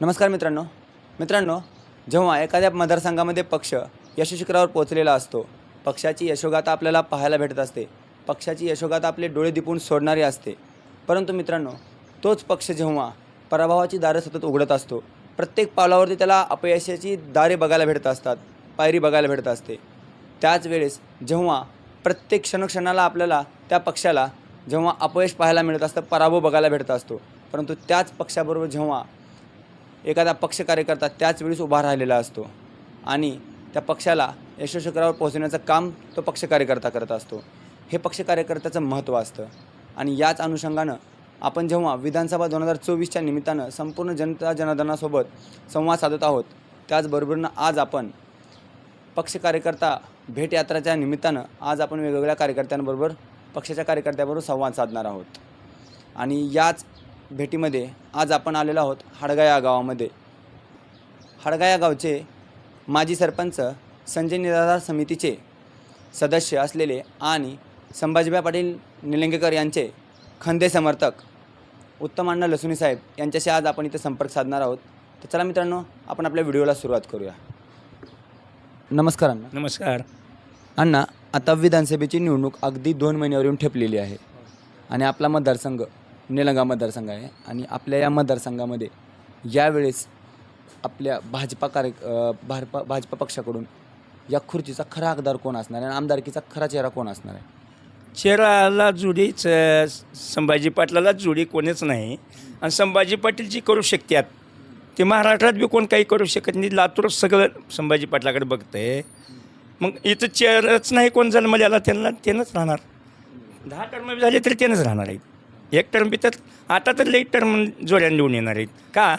नमस्कार मित्रांनो. मित्रांनो जेव्हा एखाद्या मतदारसंघामध्ये पक्ष यशशिखरावर पोहोचलेला असतो पक्षाची यशोगाथा आपल्याला पाहायला भेटत असते. पक्षाची यशोगाथा आपले डोळे दिपून सोडणारी असते. परंतु मित्रांनो तोच पक्ष जेव्हा पराभवाची दारं सतत उघडत असतो प्रत्येक पावलावरती त्याला अपयशाची दारे बघायला भेटत असतात पायरी बघायला भेटत असते. त्याच वेळेस जेव्हा प्रत्येक क्षणक्षणाला आपल्याला त्या पक्षाला जेव्हा अपयश पाहायला मिळत असतं पराभव बघायला भेटत असतो. परंतु त्याच पक्षाबरोबर जेव्हा एखादा पक्ष कार्यकर्ता त्याच वेळेस उभा राहिलेला असतो आणि त्या पक्षाला यशस्वीकरावर पोहोचण्याचं काम तो पक्ष कार्यकर्ता करत असतो. हे पक्ष कार्यकर्त्याचं महत्त्व असतं. आणि याच अनुषंगानं आपण जेव्हा विधानसभा दोन हजार चोवीसच्या निमित्तानं संपूर्ण जनता जनार्दनासोबत संवाद साधत आहोत त्याचबरोबरनं आज आपण पक्ष कार्यकर्ता भेटयात्राच्या निमित्तानं आज आपण वेगवेगळ्या कार्यकर्त्यांबरोबर पक्षाच्या कार्यकर्त्याबरोबर संवाद साधणार आहोत. आणि याच भेटीमध्ये आज आपण आलेलो आहोत हडगा या गावामध्ये. हडगा या गावचे माजी सरपंच संजय निराधार समितीचे सदस्य असलेले आणि संभाजीभाई पाटील निलंगेकर यांचे खंदे समर्थक उत्तम अण्णा लसुनी साहेब यांच्याशी आज आपण इथे संपर्क साधणार आहोत. तर चला मित्रांनो आपण आपल्या व्हिडिओला सुरुवात करूया. नमस्कार अण्णा. नमस्कार. अण्णा आता विधानसभेची निवडणूक अगदी दोन महिन्यावर येऊन ठेपलेली आहे आणि आपला मतदारसंघ निलंगा मतदारसंघ आहे. आणि आपल्या या मतदारसंघामध्ये यावेळेस आपल्या भाजपा कार्य भारपा भाजपा भाजपा पक्षाकडून या खुर्चीचा खरा हकदार कोण असणार आहे? आणि आमदारकीचा खरा चेहरा कोण असणार आहे? चेहराला जुडी च संभाजी पाटलाला जुडी कोणीच नाही. आणि संभाजी पाटील जी करू शकतात ते महाराष्ट्रात बी कोण काही करू शकत नाही. लातूर सगळं संभाजी पाटलाकडे बघतंय. मग इथं चेहराच नाही कोण जन्मल्याला त्यांना त्यांनाच राहणार. दहा टर्म झाले तरी त्यांनाच राहणार आहेत एक टर्म तर आता तर लेट टर्म जोड्याने निवडून येणार आहेत. का?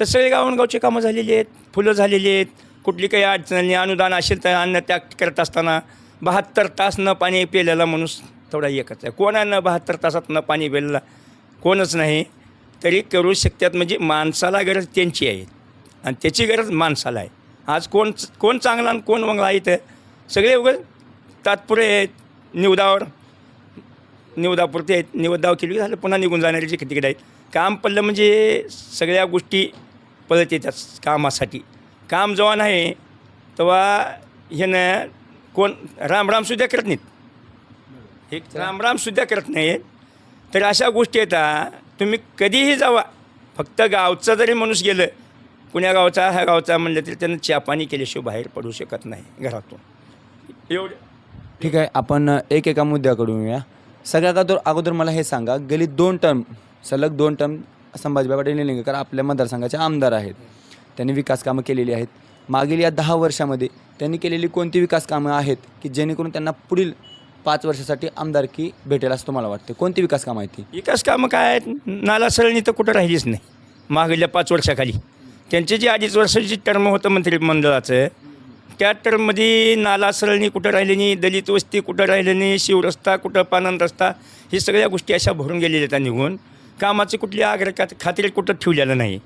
तर सगळे गावोनगावचे कामं झालेली आहेत फुलं झालेली आहेत. कुठली काही अडचणी अनुदान असेल तर अन्न त्याग करत असताना बहात्तर तास न पाणी पिलेला माणूस थोडा एकच आहे. कोणानं बहात्तर तासात न पाणी पिलेला? कोणच नाही. तरी करू शकतात म्हणजे माणसाला गरज त्यांची आहे. आणि त्याची गरज माणसाला आहे. आज कोण कोण चांगला आणि कोण मंगला इथं? सगळे उघड तात्पुरे आहेत. निवदावर निवदापुरते आहेत. निवदाव केली. झालं पुन्हा निघून जाणारे जे तिकडे आहेत. काम पडलं म्हणजे सगळ्या गोष्टी पळत येतात कामासाठी. काम जेव्हा नाही तेव्हा ह्यानं कोण रामरामसुद्धा करत नाहीत. एक रामरामसुद्धा करत नाहीत. तर अशा गोष्टी येतात तुम्ही कधीही जावा. फक्त गावचं जरी माणूस गेलं पुण्या गावचा ह्या गावचा म्हणलं तरी त्यानं चहा पाणी केल्याशिवाय बाहेर पडू शकत नाही घरातून. एवढं. ठीक आहे आपण एक एका मुद्द्याकडून येऊया. सगळ्यात अगोदर अगोदर मला हे सांगा गेली दोन टर्म सलग दोन टर्म संभाजीबाई पाटील निलंगेकर आपल्या मतदारसंघाचे आमदार आहेत. त्यांनी विकास कामं केलेली आहेत. मागील या दहा वर्षामध्ये त्यांनी केलेली कोणती विकास कामं आहेत की जेणेकरून त्यांना पुढील पाच वर्षासाठी आमदारकी भेटेल असं तुम्हाला वाटते? कोणती विकास कामं आहेत ती? विकास कामं काय आहेत? नाला सरळणी तर कुठं राहिलीच नाही. मागील पाच वर्षाखाली. त्यांचे जे अडीच वर्षाची टर्म होतं मंत्रिमंडळाचं त्या नालासरणी कुठं राहिली नाही दलित वस्ती कुठं राहिली नाही शिवरस्ता कुठं पानंद रस्ता हे सगळ्या गोष्टी अशा भरून गेलेल्या त्या निघून. कामाची कुठली आग्रह का खात्री कुठं ठेवलेलं नाही.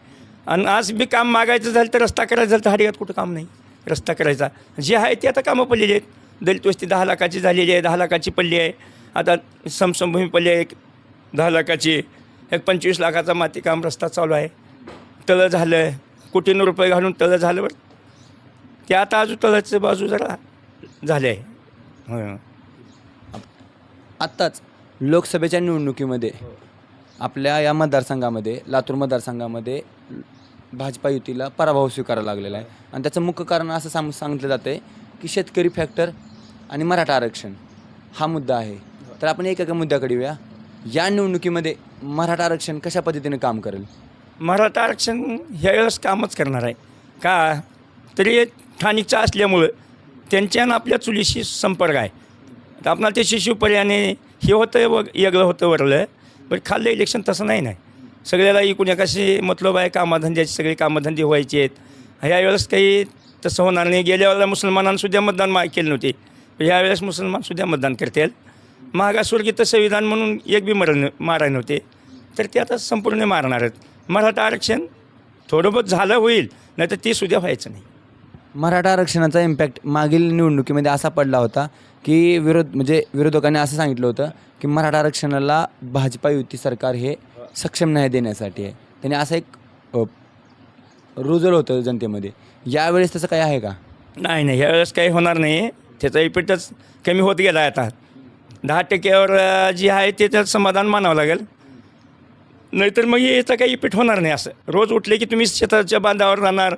आणि आज बी काम मागायचं झालं तर रस्ता करायचं झालं तर हरियात कुठं काम नाही. रस्ता करायचा. जे आहे ते आता कामं पडलेली आहेत. दलित वस्ती दहा लाखाची झालेली आहे दहा लाखाची पडली आहे. आता समसमभूमी पडली आहे एक दहा लाखाची एक पंचवीस लाखाचा मातीकाम रस्ता चालू आहे. तळं झालं कोटीनं रुपये घालून तळं झालं बरं. ते आता अजून तळाचं बाजू जरा झाले आहे हं. आत्ताच लोकसभेच्या निवडणुकीमध्ये आपल्या या मतदारसंघामध्ये लातूर मतदारसंघामध्ये भाजपा युतीला पराभव स्वीकारावा लागलेला आहे. आणि त्याचं मुख्य कारण असं सांग सांगितलं जातं आहे की शेतकरी फॅक्टर आणि मराठा आरक्षण हा मुद्दा आहे. तर आपण एक एका मुद्द्याकडे येऊया. या निवडणुकीमध्ये मराठा आरक्षण कशा पद्धतीने काम करेल? मराठा आरक्षण ह्या वेळेस कामच करणार आहे. का? तरी स्थानिकचा असल्यामुळं त्यांच्या आणि आपल्या चुलीशी संपर्क आहे. तर आपणाला ते शिशुपर्याने हे होतं व वेगळं होतं वरलं पण खाल्लं इलेक्शन तसं नाही नाही सगळ्याला इकून एकाशी मतलब आहे कामधंद्याचे सगळे कामधंदे व्हायचे आहेत. ह्या वेळेस काही तसं होणार नाही. गेल्या वेळेला मुसलमानांसुद्धा मतदान मा केले नव्हते. पण मुसलमानसुद्धा मतदान करतील. मागासवर्गीय संविधान म्हणून एक बी मरण माराय नव्हते. तर ते आता संपूर्ण मारणार आहेत मराठा आरक्षण थोडं बहुत झालं होईल नाही तर ते सुद्धा व्हायचं नाही. मराठा आरक्षणाचा इम्पॅक्ट मागील निवडणुकीमध्ये असा पडला होता की विरोध म्हणजे विरोधकांनी असं सांगितलं होतं की मराठा आरक्षणाला भाजपा युती सरकार हे सक्षम नाही देण्यासाठी आहे. त्याने असा एक रुजल होतं जनतेमध्ये. यावेळेस तसं काही आहे का? नाही नाही. ह्यावेळेस काही होणार नाही. त्याचा इफेक्टच कमी होत गेला आहे आता. दहा टक्क्यावर जी आहे ते त्याचं समाधान मानावं लागेल. नाहीतर मग याचा काही इफेक्ट होणार नाही असं. रोज उठले की तुम्ही शेताच्या बांधावर राहणार.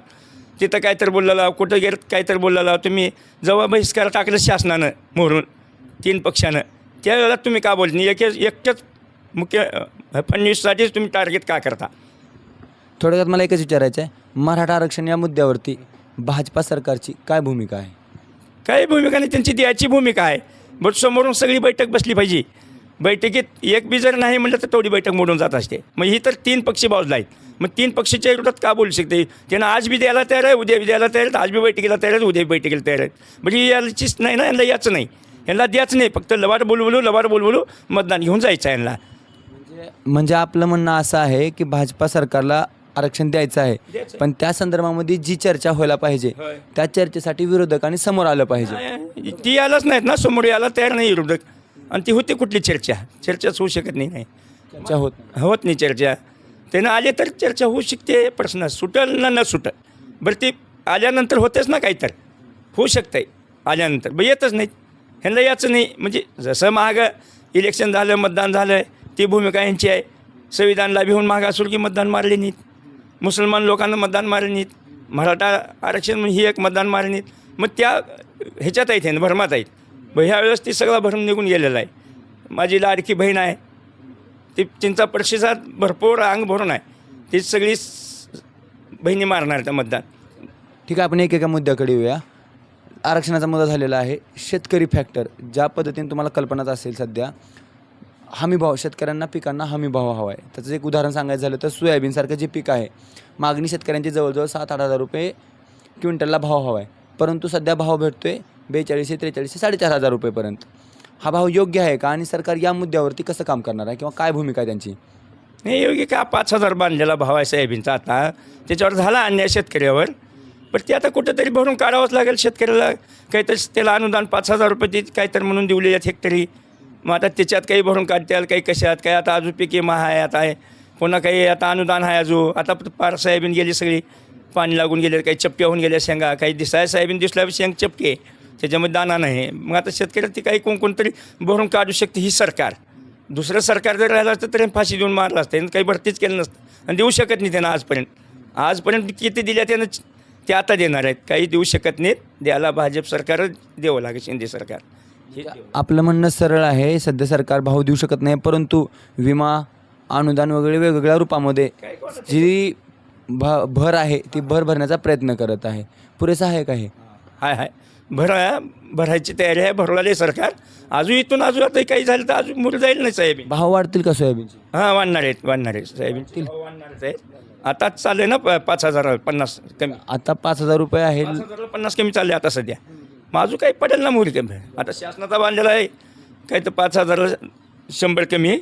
तिथं काय तर बोललेला कुठं गेलं काय तर बोललेला तुम्ही जेव्हा बहिष्कार टाकलं शासनानं मोहरून तीन पक्षानं. त्यावेळेला तुम्ही का बोलत नाही? एक एकट्याच मुख्य फडणवीससाठीच तुम्ही टार्गेट का करता? थोडक्यात मला एकच विचारायचं आहे. मराठा आरक्षण या मुद्द्यावरती भाजपा सरकारची काय भूमिका आहे? काही भूमिका नाही? त्यांची द्यायची भूमिका आहे. बट समोरून सगळी बैठक बसली पाहिजे. बैठकीत एक बी जर नाही म्हटलं तर तेवढी बैठक मोडून जात असते. मग ही तर तीन पक्षी बाजूला आहेत. मग तीन पक्षीच्या विरोधात का बोलू शकते? त्यानं आज बी द्यायला तयार आहे उद्या बी द्यायला तयार आहेत आज बी बैठकीला तयार आहेत उद्या बैठकीला तयार आहेत. म्हणजे याचीच नाही ना यांना याचं नाही. यांना द्यायचं नाही फक्त लबाड बोलवलो लबाड बोलवलो मतदान घेऊन जायचं आहे यांना. म्हणजे आपलं म्हणणं असं आहे की भाजपा सरकारला आरक्षण द्यायचं आहे. पण त्या संदर्भामध्ये जी चर्चा व्हायला पाहिजे. त्या चर्चेसाठी विरोधकांनी समोर आलं पाहिजे. ती यायलाच नाहीत ना समोर यायला तयार नाही विरोधक. आणि ती होती कुठली चर्चा? चर्चाच होऊ शकत नाही नाही. चर्चा होत. होत नाही चर्चा. त्यानं आले तर चर्चा होऊ शकते प्रश्न सुटल ना न सुटल. बरं ती आल्यानंतर होतेच ना काही तर होऊ शकतंय आल्यानंतर बरं येतच नाहीत. ह्यांना याचं नाही. म्हणजे जसं महाग इलेक्शन झालं मतदान झालं ती भूमिका यांची आहे. संविधानला भिवून मागा असू की मतदान मारले नाहीत. मुसलमान लोकांना मतदान मारले नाहीत. मराठा आरक्षण म्हणून ही एक मतदान मारले नाहीत. मग त्या ह्याच्यात आहेत ह्यानं भरमात आहेत. मग ह्यावेळेस ती सगळा भरून निघून गेलेला आहे. माझी लाडकी बहीण आहे. ती त्यांचा प्रतिसाद भरपूर अंग भरून आहे. ती सगळी बहिणी मारणार त्या मतदान. ठीक आहे आपण एक एका मुद्द्याकडे येऊया. आरक्षणाचा मुद्दा झालेला आहे. शेतकरी फॅक्टर ज्या पद्धतीने तुम्हाला कल्पनाच असेल सध्या हमीभाव शेतकऱ्यांना पिकांना हमीभाव हवा आहे त्याचं एक उदाहरण सांगायचं झालं तर सोयाबीनसारखं जे पीक आहे मागणी शेतकऱ्यांची जवळजवळ सात आठ हजार रुपये क्विंटलला भाव हवा आहे परंतु सध्या भाव भेटतो आहे बेचाळीसशे त्रेचाळीसशे साडेचार हजार रुपयेपर्यंत. हा भाव योग्य आहे का? आणि सरकार या मुद्द्यावरती कसं काम करणार आहे? किंवा काय भूमिका आहे त्यांची? नाही योग्य का? पाच हजार बांधलेला भाव आहे सोयाबीनचा आता. त्याच्यावर झाला अन्याय शेतकऱ्यावर. पण ते आता कुठंतरी भरून काढावंच लागेल शेतकऱ्याला. काहीतरी त्याला अनुदान पाच हजार रुपये ते काहीतरी म्हणून दिवले आहेत हेक्टरी. मग आता त्याच्यात काही भरून काढत्याल काही कशात? काही आता अजून पिके महा आहे आता आहे. पुन्हा काही आता अनुदान आहे अजून. आता पार सोयाबीन गेली सगळी. पाणी लागून गेले काही चपक्या होऊन गेल्या शेंगा. काही दिसाय सोयाबीन दिसल्या शेंग चपके. त्याच्यामध्ये दाना नाही. मग आता शेतकऱ्याला ती काही कोण कोणतरी भरून काढू शकते ही सरकार. दुसरं सरकार जर राहिलं असतं तरी फाशी देऊन मारलं असतं. काही भरतीच केलं नसतं. आणि देऊ शकत नाही त्यांना आजपर्यंत. आजपर्यंत किती दिल्या त्यानं? ते आता देणार आहेत. काही देऊ शकत नाहीत. द्यायला भाजप सरकारच द्यावं लागेल शिंदे सरकार. हे. आपलं म्हणणं सरळ आहे. सध्या सरकार भाव देऊ शकत नाही परंतु विमा अनुदान वगैरे वेगवेगळ्या रूपामध्ये जी भ भर आहे ती भर भरण्याचा प्रयत्न करत आहे. पुरेसा आहे का हे? हाय हाय. भरा भरायची तयारी आहे भरवले सरकार. अजून इथून अजून आता काही झालं तर अजून मुलं जाईल नाही साहेब भाव वाढतील का सोयाबीनचे? हां वाढणार आहेत वाढणार आहेत. साहेब वाढणारच आहेत. आताच चालले ना प- पाच हजार पन्नास कमी. आता पाच हजार रुपये आहे. पाच हजाराला पन्नास कमी चालले आता सध्या. मग अजून काही पडेल ना मोहरी कमी आता शासनाचा बांधलेला आहे. काही तर पाच हजाराला शंभर कमी आहे.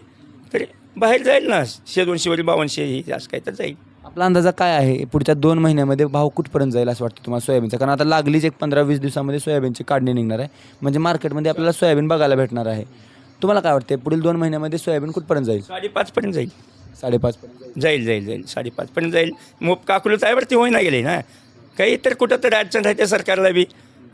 तरी बाहेर जाईल ना शे दोनशे वरी बावनशे ही असं काही तर जाईल. आपला अंदाजा काय आहे? पुढच्या दोन महिन्यामध्ये भाव कुठपर्यंत जाईल असं वाटतं तुम्हाला सोयाबीनचा? कारण आता लागलीच एक पंधरा वीस दिवसामध्ये सोयाबीनची काढणी निघणार आहे. म्हणजे मार्केटमध्ये आपल्याला सोयाबीन बघायला भेटणार आहे. तुम्हाला काय वाटते पुढील दोन महिन्यामध्ये सोयाबीन कुठपर्यंत जाईल? साडेपाचपर्यंत जाईल. साडेपाचपर्यंत जाईल. जाईल जाईल साडेपाचपर्यंत जाईल. मग काकुलं त्यावरती होईना गेले ना. काही तर कुठं तरी अडचण राहते सरकारला बी.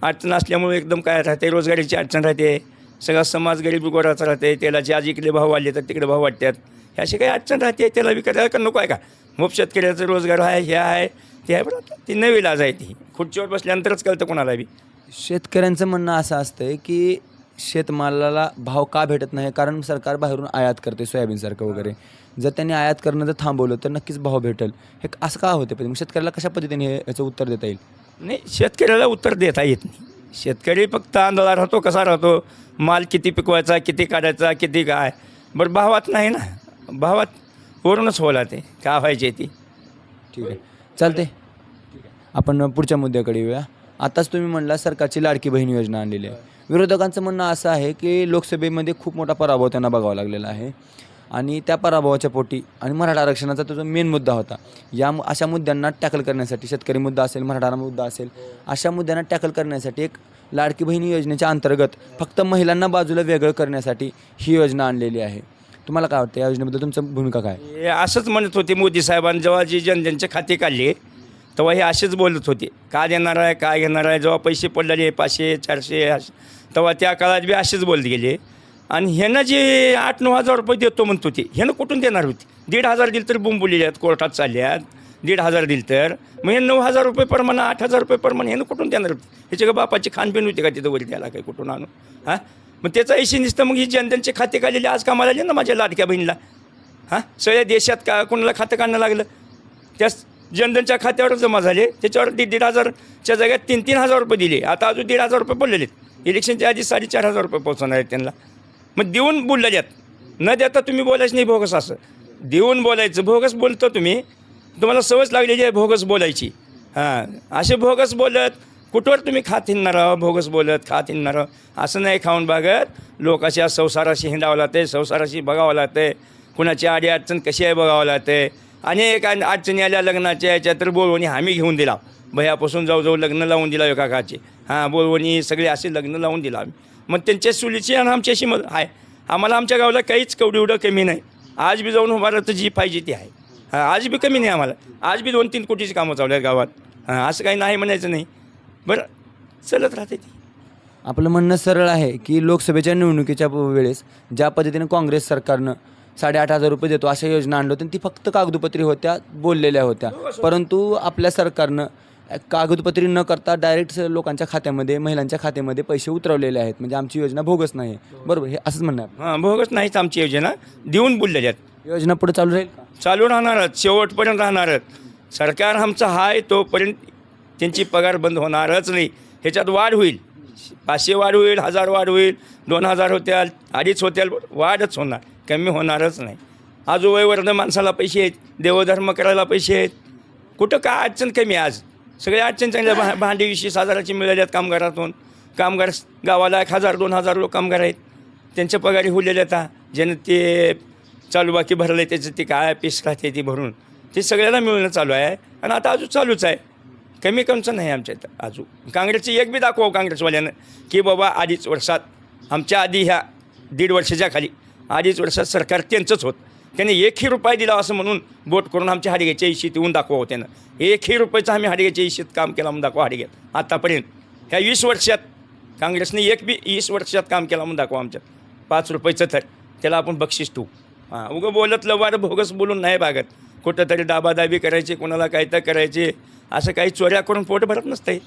अडचण असल्यामुळे एकदम काय राहते? रोजगारीची अडचण राहते. सगळा समाज गरीब गोराचा राहते. तेलाचे आज इकडे भाव वाढले तर तिकडे भाव वाटतात अशी काही अडचण राहते? त्याला बी करायला का नको आहे का? मोप शेतकऱ्याचा रोजगार आहे हे आहे ते आहे बरं ती नवी लाज आहे ती. खुर्चीवर बसल्यानंतरच कळतं कोणाला बी. शेतकऱ्यांचं म्हणणं असं असतं की शेतमालाला भाव का भेटत नाही? कारण सरकार बाहेरून आयात करते सोयाबीनसारखं वगैरे. जर त्यांनी आयात करणं जर थांबवलं तर नक्कीच भाव भेटेल. हे असं का होते मग शेतकऱ्याला कशा पद्धतीने हे याचं उत्तर देता येईल? नाही शेतकऱ्याला उत्तर देता येत नाही. शेतकरी फक्त आंदोलन राहतो कसा राहतो? माल किती पिकवायचा किती काढायचा किती काय? बरं भावात नाही ना. भावात वरूनच होला ते काय व्हायचे ती? ठीक आहे. चालते आपण पुढच्या मुद्द्याकडे येऊया. आताच तुम्ही म्हणला सरकारची लाडकी बहीण योजना आणलेली आहे. विरोधकांचं म्हणणं असं आहे की लोकसभेमध्ये खूप मोठा पराभव त्यांना बघावा लागलेला आहे. आणि त्या पराभवाच्या पोटी आणि मराठा आरक्षणाचा तो जो मेन मुद्दा होता. या अशा मुद्द्यांना टॅकल करण्यासाठी शेतकरी मुद्दा असेल मराठा मुद्दा असेल अशा मुद्द्यांना टॅकल करण्यासाठी एक लाडकी बहिणी योजनेच्या अंतर्गत फक्त महिलांना बाजूला वेगळं करण्यासाठी ही योजना आणलेली आहे. तुम्हाला काय वाटतं या योजनेबद्दल तुमचं भूमिका काय? हे असंच म्हणत होते मोदी साहेबांनी जेव्हा जी जनजनचे खाते काढले तेव्हा हे असेच बोलत होते. का देणार आहे काय घेणार आहे जेव्हा पैसे पडलेले पाचशे चारशे असे तेव्हा त्या काळात बी असेच बोलत गेले. आणि ह्यानं जे आठ नऊ हजार रुपये देतो म्हणत होते ह्यानं कुठून देणार होते? दीड हजार दिले तर बोंबुलेले आहेत कोर्टात चालल्यात. दीड हजार दिले तर मग हे नऊ हजार रुपये प्रमाणे आठ हजार रुपये प्रमाणे ह्यानं कुठून देणार होते? ह्याच्या का बापाची खानपिन होती का तिथं वरी द्यायला काय कुठून आणू? हां? मग त्याचा ऐशी दिसतं मग ही जनधनचे खाते काढलेले आज कामाला आले ना माझ्या लाडक्या बहिणीला. हां? सगळ्या देशात का कोणाला खातं काढणं लागलं? त्या जनधनच्या खात्यावर जमा झाले. त्याच्यावर दीड दीड हजारच्या जाग्यात तीन तीन हजार रुपये दिले. आता अजून दीड हजार रुपये पडलेले आहेत. इलेक्शनच्या आधी साडेचार हजार रुपये पोहोचवणार आहेत त्यांना. मग देऊन बोललेले आहेत न देता तुम्ही बोलायचं नाही भोगस असं. देऊन बोलायचं. भोगस बोलतो तुम्ही. तुम्हाला सवयच लागलेली आहे भोगस बोलायची. हां. असे भोगस बोलत कुठवर तुम्ही खात हिंडणार आहो? भोगस बोलत खात हिंडणार आहो? असं नाही खाऊन बघत. लोकाच्या संसाराशी हिंडावं लागते संसाराशी बघावं लागते. कुणाची आडी अडचण कशी आहे बघावं लागते. अनेक अन- अडचणी आल्या लग्नाच्या याच्या तर बोलवणी आम्ही घेऊन दिला. भयापासून जाऊ लग्न लावून दिला एका काकाचे हां बोलवणी सगळे असे लग्न लावून दिला आम्ही. मग त्यांच्या सुलीची आणि आमच्याशी मग आहे आम्हाला आमच्या गावाला काहीच कवडी एवढं कमी नाही. आज बी जाऊन उभारलं तर जी पाहिजे ती आहे. हां आज बी कमी नाही आम्हाला. आज बी दोन तीन कोटीची कामं चालू आहेत गावात. हां असं काही नाही म्हणायचं नाही. बरं. चलत राहते ती. आपलं म्हणणं सरळ आहे की लोकसभेच्या निवडणुकीच्या वेळेस ज्या पद्धतीने काँग्रेस सरकारनं साडेआठ हजार रुपये देतो अशा योजना आणल्या होत्या ती फक्त कागदोपत्री होत्या बोललेल्या होत्या. परंतु आपल्या सरकारनं कागदोपत्री न करता डायरेक्ट लोकांच्या खात्यामध्ये महिलांच्या खात्यामध्ये पैसे उतरवलेले आहेत. म्हणजे आमची योजना भोगस नाही बरोबर? हे असंच म्हणणं आहे. हां भोगच नाहीच आमची योजना. देऊन बोललेल्या आहेत. योजना पुढे चालू राहील का? चालू राहणारच. शेवटपर्यंत राहणारच. सरकार आमचं आहे तोपर्यंत त्यांची पगार बंद होणारच नाही. ह्याच्यात वाढ होईल. पाचशे वाढ होईल हजार वाढ होईल दोन हजार होत्याल अडीच होत्याल वाढच होणार कमी होणारच नाही. आज वयवर्ध माणसाला पैसे आहेत देवधर्म करायला पैसे आहेत. कुठं काय अडचण कमी आहे आज? सगळ्या अडचण चांगल्या भा भांडी वीस हजाराची मिळाल्यात कामगारातून. कामगार गावाला एक हजार दोन हजार लोक कामगार आहेत. त्यांच्या पगारी होलेल्या आता ज्यानं ते चालू बाकी भरलं आहे त्याचं ते काय पीस राहते ती भरून. ते सगळ्याला मिळणं चालू आहे. आणि आता अजून चालूच आहे. कमी कमचं नाही आमच्या इथं अजून काँग्रेसची एक बी दाखवा हो काँग्रेसवाल्यानं की बाबा अडीच वर्षात आमच्या आधी ह्या दीड वर्षाच्या खाली अडीच वर्षात सरकार त्यांचंच होत. त्यांनी एकही रुपये दिला असं म्हणून बोट करून आमच्या हाडग्याच्या इशीत येऊन दाखवा हो त्यानं. एकही रुपयाचं आम्ही हाडग्याच्या इशीत काम केला म्हणून दाखवा हाडग्यात आतापर्यंत ह्या वीस वर्षात काँग्रेसने एक बी वीस वर्षात काम केला म्हणून दाखवा आमच्यात. पाच रुपयाचं तर त्याला आपण बक्षीस ठेवू. हां उगं बोलत लवार भोगस बोलून नाही भागत. कुठंतरी दाबादाबी करायची कोणाला काय तर करायचे. असं काही चोऱ्या करून पोट भरत नसते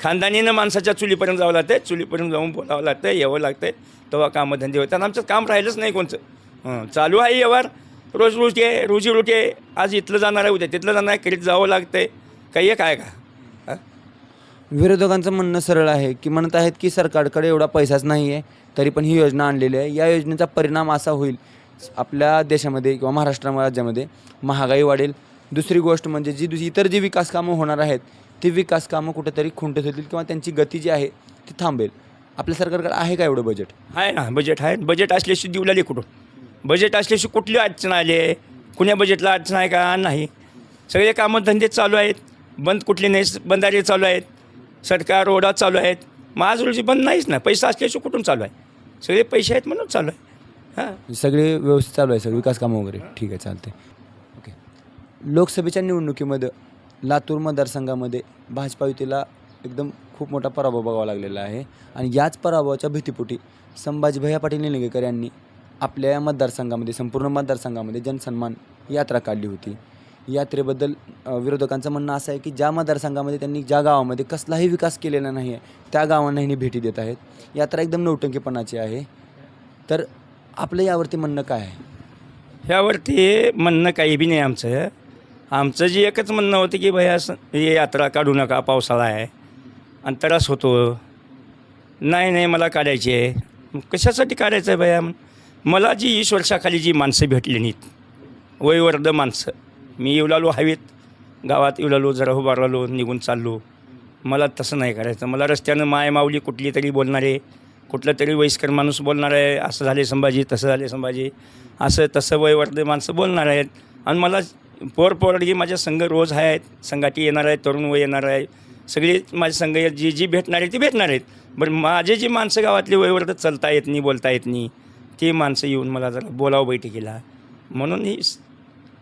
खानदानीनं माणसाच्या चुलीपर्यंत जावं लागतं चुलीपर्यंत जाऊन बोलावं लागतं यावं लागतं तेव्हा कामधंदे होतात. आमचं काम राहिलंच नाही कोणचं. हं, चालू आहे व्यवहार. रोज रोज आहे रोजी रोटी आहे आज इथलं जाणार आहे उद्या तिथलं जाणार आहे करीत जावं लागतंय. काही एक आहे का? विरोधकांचं म्हणणं सरळ आहे की म्हणत आहेत की सरकारकडे एवढा पैसाच नाही आहे तरी पण ही योजना आणलेली आहे. या योजनेचा परिणाम असा होईल. आपल्या देशामध्ये किंवा महाराष्ट्र राज्यामध्ये महागाई वाढेल. दुसरी गोष्ट म्हणजे जी दुसरी इतर जी विकास कामं होणार आहेत ती विकास कामं कुठेतरी खुंटत होतील किंवा त्यांची गती जी आहे ती थांबेल. आपल्या सरकारकडे आहे का एवढं बजेट आहे ना बजेट आहे. बजेट असल्याशी दिवलाली कुठून? बजेट असल्याशी कुठली अडचण आली? आहे कुण्या बजेटला अडचण आहे का? नाही. सगळे कामं धंदे चालू आहेत. बंद कुठले नाही? बंधारे चालू आहेत. सरकार रोडा चालू आहेत. मग आज रोजी बंद नाहीच ना. पैसा असल्याशी कुठून चालू आहे? सगळे पैसे आहेत म्हणून चालू आहे. हां. सगळे व्यवस्थित चालू आहे सगळे विकास कामं वगैरे. ठीक आहे चालते लोकसभेच्या निवडणुकीमध्ये लातूर मतदारसंघामध्ये भाजपा युतीला एकदम खूप मोठा पराभव बघावा लागलेला आहे. आणि याच पराभवाच्या भीतीपोटी संभाजी भैया पाटील निलंगेकर यांनी आपल्या या मतदारसंघामध्ये संपूर्ण मतदारसंघामध्ये जनसन्मान यात्रा काढली होती. यात्रेबद्दल विरोधकांचं म्हणणं असं आहे की ज्या मतदारसंघामध्ये त्यांनी ज्या गावामध्ये कसलाही विकास केलेला नाही आहे त्या गावांना ह्यांनी भेटी देत आहेत. यात्रा एकदम नौटंकीपणाची आहे. तर आपलं यावरती म्हणणं काय आहे? ह्यावरती म्हणणं काही बी नाही आमचं. आमचं जे एकच म्हणणं होतं की भैया असं हे यात्रा काढू नका पावसाळा आहे. आणि त्रास होतो. नाही नाही मला काढायची आहे. मग कशासाठी काढायचं आहे भया? मला जी वीस वर्षाखाली जी माणसं भेटली नाहीत वयवर्ध माणसं. मी येऊ हवेत गावात येऊ जरा उभारलो निघून चाललो. मला तसं नाही करायचं. मला रस्त्यानं माय माऊली कुठली तरी बोलणारे कुठलं तरी वयस्कर माणूस बोलणार आहे असं झाले संभाजी तसं झाले संभाजी असं तसं वयवर्ध माणसं बोलणार आहेत. आणि मला पोर पोरगी माझ्या संघ रोज आहेत संघाटी येणार आहे तरुण वय येणार आहे. सगळी माझे संघ जी जी भेटणार आहे ती भेटणार आहेत. बरं माझे जी माणसं गावातली वयवर तर चालता येत नाही बोलता येत नाही ती माणसं येऊन मला जरा बोलावं बैठकीला. म्हणून ही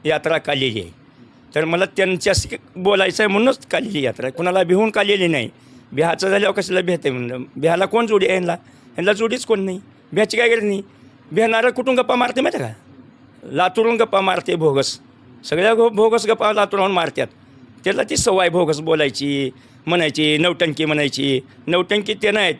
यात्रा काढलेली आहे. तर मला त्यांच्याशी बोलायचं आहे म्हणूनच काढलेली यात्रा. कुणाला भिवून काढलेली नाही. बिहाचं झाल्यावर कशाला भेटते म्हणलं? बिहाला कोण जोडी आहे यांना? यांना जोडीच कोण नाही. बिहाची काय गरज नाही. बिहाणारं कुठून गप्पा मारते माहिती आहे का? लातूरून गप्पा मारते भोगस सगळ्या गो भोगस गप्पा लातूराहून मारतात त्याला ती सवय भोगस बोलायची म्हणायची नवटंकी म्हणायची. नवटंकी ते नाहीत.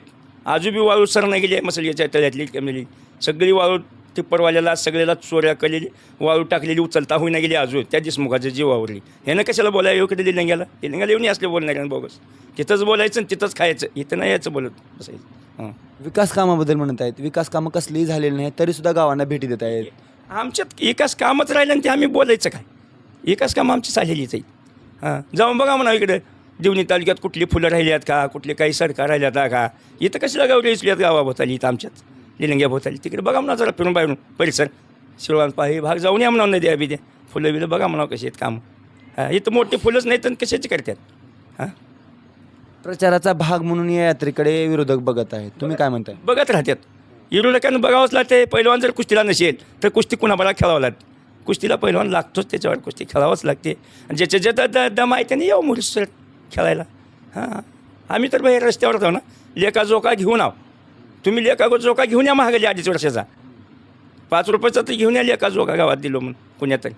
आजूबी वाळू सर गेली आहे मसलीच्या तळ्यातली कमलेली. सगळी वाळू टिप्परवाल्याला सगळ्याला चोऱ्या केलेली वाळू टाकलेली उचलता होईना गेली अजून त्या दिसमुखाच्या जीवावरली ह्यानं कशाला बोलाय येऊ कधी लिंग्याला लिंगाला येऊन असले बोलणार बोगस. तिथंच बोलायचं आणि तिथंच खायचं. इथं नाही यायचं बोलत. बसायचं. हां. विकास कामाबद्दल म्हणत आहेत. विकास कामं कसलीही झालेली नाही तरीसुद्धा गावांना भेटी देत आहेत. आमच्यात एकाच कामच राहिलं आणि ते आम्ही बोलायचं काय? एकाच काम आमची चाललेलीच आहे. हां जाऊन बघा म्हणा इकडे. देवणी तालुक्यात कुठली फुलं राहिली आहेत का? कुठली काही सडका राहिल्यात का? इथं कशाला गावरी इचल्यात गावाभोवताली इथं आमच्यात? लिलंग्या भोवताली. तिकडे बघा म्हणा जरा फिरून बाहेरून. परिसर. शिरवान पाही भाग जाऊन या म्हणा नदी द्या फुलं बिलं बघा म्हणा कशी आहेत काम. हां इथं मोठी फुलंच नाही तर कशाची करतात? हां. प्रचाराचा भाग म्हणून या यात्रेकडे विरोधक बघत आहेत. तुम्ही काय म्हणताय? बघत राहतात. विरोधकांना बघावंच लागते पहिलवान जर कुस्तीला नसेल तर कुस्ती कुणाबरा खेळावं लागते? कुस्तीला पहिलवान लागतोच त्याच्यावर कुस्ती खेळावंच लागते. आणि ज्याच्या ज्याचा द दम आहे त्याने येऊ मुलीसर खेळायला. हां. आम्ही तर बाहेर रस्त्यावर जाऊ ना. लेखा जोका घेऊन आहो तुम्ही लेखा जोका घेऊन या महागाली अडीच वर्षाचा. पाच रुपयाचा तर घेऊन या लेखा जोका गावात दिलो म्हणून पुण्यातरी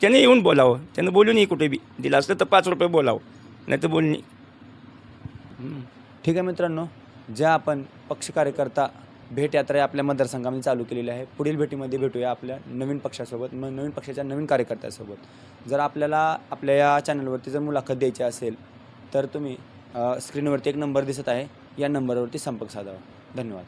त्याने येऊन बोलावं. त्यानं बोलून ये कुठे बी. दिलं असलं तर पाच रुपये बोलावं. नाही तर बोलणी ठीक आहे मित्रांनो ज्या आपण पक्ष कार्यकर्ता भेट यात्रा या आपल्या मतदारसंघामध्ये चालू केलेली आहे. पुढील भेटीमध्ये भेटूया आपल्या नवीन पक्षासोबत मग नवीन पक्षाच्या नवीन कार्यकर्त्यासोबत. जर आपल्याला आपल्या या चॅनलवरती जर मुलाखत द्यायची असेल तर तुम्ही स्क्रीनवरती एक नंबर दिसत आहे. या नंबरवरती संपर्क साधावा. धन्यवाद.